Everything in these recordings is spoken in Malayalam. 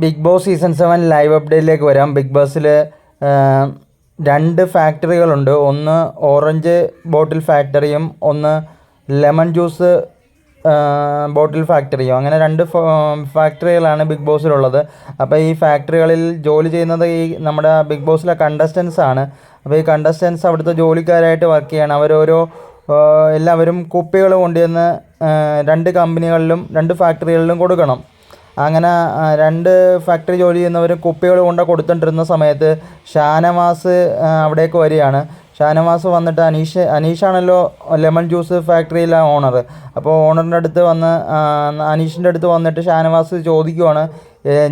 Big Boss season seven live അപ്ഡേറ്റിലേക്ക് വരാം. ബിഗ് ബോസിൽ രണ്ട് ഫാക്ടറികളുണ്ട് ഒന്ന് ഓറഞ്ച് ബോട്ടിൽ ഫാക്ടറിയും ഒന്ന് ലെമൺ ജ്യൂസ് ബോട്ടിൽ ഫാക്ടറിയും അങ്ങനെ രണ്ട് ഫാക്ടറികളാണ് ബിഗ് ബോസിലുള്ളത് അപ്പോൾ ഈ ഫാക്ടറികളിൽ ജോലി ചെയ്യുന്നത് ഈ നമ്മുടെ ബിഗ് ബോസിലെ കണ്ടസ്റ്റൻസ് ആണ്. അപ്പോൾ ഈ കണ്ടസ്റ്റൻസ് അവിടുത്തെ ജോലിക്കാരായിട്ട് വർക്ക് ചെയ്യണം. അവരോരോ എല്ലാവരും കുപ്പികൾ കൊണ്ടുവന്ന് രണ്ട് കമ്പനികളിലും രണ്ട് ഫാക്ടറികളിലും കൊടുക്കണം. അങ്ങനെ രണ്ട് ഫാക്ടറി ജോലി ചെയ്യുന്നവർ കുപ്പികൾ കൊണ്ട് കൊടുത്തുകൊണ്ടിരുന്ന സമയത്ത് ഷാനവാസ് അവിടേക്ക് വരികയാണ്. ഷാനവാസ് വന്നിട്ട് അനീഷ് അനീഷാണല്ലോ ലെമൺ ജ്യൂസ് ഫാക്ടറിയിലെ ഓണർ അപ്പോൾ ഓണറിന്റെ അടുത്ത് വന്ന് അനീഷിന്റെ അടുത്ത് വന്നിട്ട് ഷാനവാസ് ചോദിക്കുവാണ്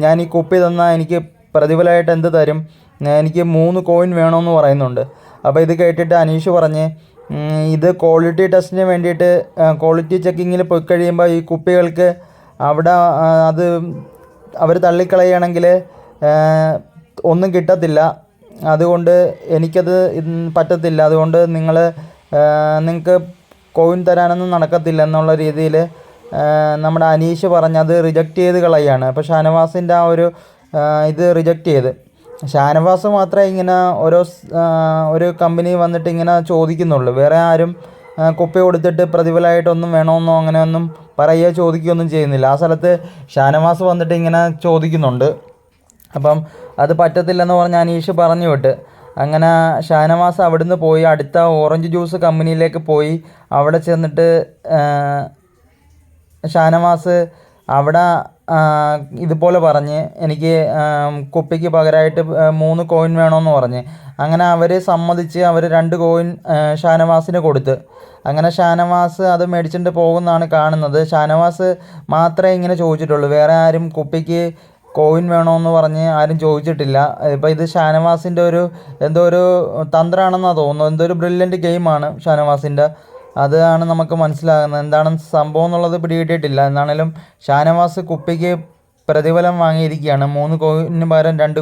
ഞാൻ ഈ കുപ്പി തന്നാൽ എനിക്ക് പ്രതിഫലമായിട്ട് എന്ത് തരും? എനിക്ക് മൂന്ന് കോയിൻ വേണമെന്ന് പറയുന്നുണ്ട്. അപ്പോൾ ഇത് കേട്ടിട്ട് അനീഷ് പറഞ്ഞ് ഇത് ക്വാളിറ്റി ടെസ്റ്റിന് വേണ്ടിയിട്ട് ക്വാളിറ്റി ചെക്കിങ്ങിൽ പോയി കഴിയുമ്പോൾ ഈ കുപ്പികൾക്ക് അവിടെ അത് അവർ തള്ളിക്കളയുകയാണെങ്കിൽ ഒന്നും കിട്ടത്തില്ല. അതുകൊണ്ട് എനിക്കത് പറ്റത്തില്ല. അതുകൊണ്ട് നിങ്ങൾ നിങ്ങൾക്ക് കോയിൻ തരാനൊന്നും നടക്കത്തില്ല എന്നുള്ള രീതിയിൽ നമ്മുടെ അനീഷ് പറഞ്ഞത് റിജക്റ്റ് ചെയ്ത് കളയാണ്. അപ്പോൾ ഷാനവാസിന്റെ ആ ഒരു ഇത് റിജക്റ്റ് ചെയ്ത്. ഷാനവാസ് മാത്രമേ ഇങ്ങനെ ഓരോ ഒരു കമ്പനി വന്നിട്ട് ഇങ്ങനെ ചോദിക്കുന്നുള്ളൂ. വേറെ ആരും കുപ്പി കൊടുത്തിട്ട് പ്രതിഫലമായിട്ടൊന്നും വേണമെന്നോ അങ്ങനെയൊന്നും പറയുകയോ ചോദിക്കുകയൊന്നും ചെയ്യുന്നില്ല. ആ സ്ഥലത്ത് ഷാനവാസ് വന്നിട്ട് ഇങ്ങനെ ചോദിക്കുന്നുണ്ട്. അപ്പം അത് പറ്റത്തില്ലെന്ന് പറഞ്ഞ് അനീഷ് പറഞ്ഞു വിട്ട്. അങ്ങനെ ഷാനവാസ് അവിടുന്ന് പോയി അടുത്ത ഓറഞ്ച് ജ്യൂസ് കമ്പനിയിലേക്ക് പോയി. അവിടെ ചെന്നിട്ട് ഷാനവാസ് അവിടെ ഇതുപോലെ പറഞ്ഞ് എനിക്ക് കുപ്പിക്ക് പകരമായിട്ട് മൂന്ന് കോയിൻ വേണമെന്ന് പറഞ്ഞ്. അങ്ങനെ അവർ സമ്മതിച്ച് അവർ രണ്ട് കോയിൻ ഷാനവാസിന് കൊടുത്ത്. അങ്ങനെ ഷാനവാസ് അത് മേടിച്ചിട്ട് പോകുന്നതാണ് കാണുന്നത്. ഷാനവാസ് മാത്രമേ ഇങ്ങനെ ചോദിച്ചിട്ടുള്ളൂ. വേറെ ആരും കുപ്പിക്ക് കോയിൻ വേണമെന്ന് പറഞ്ഞ് ആരും ചോദിച്ചിട്ടില്ല. ഇപ്പോൾ ഇത് ഷാനവാസിന്റെ ഒരു എന്തോ ഒരു തന്ത്രമാണെന്നാണ് തോന്നുന്നത് എന്തോ ഒരു ബ്രില്യന്റ് ഗെയിമാണ് ഷാനവാസിന്റെ അതാണ് നമുക്ക് മനസ്സിലാകുന്നത്. എന്താണ് സംഭവം എന്നുള്ളത് പിടികിട്ടിയിട്ടില്ല. എന്നാണേലും ഷാനവാസ് കുപ്പിക്ക് പ്രതിഫലം വാങ്ങിയിരിക്കുകയാണ്. മൂന്ന് കോയിന് പകരം രണ്ട്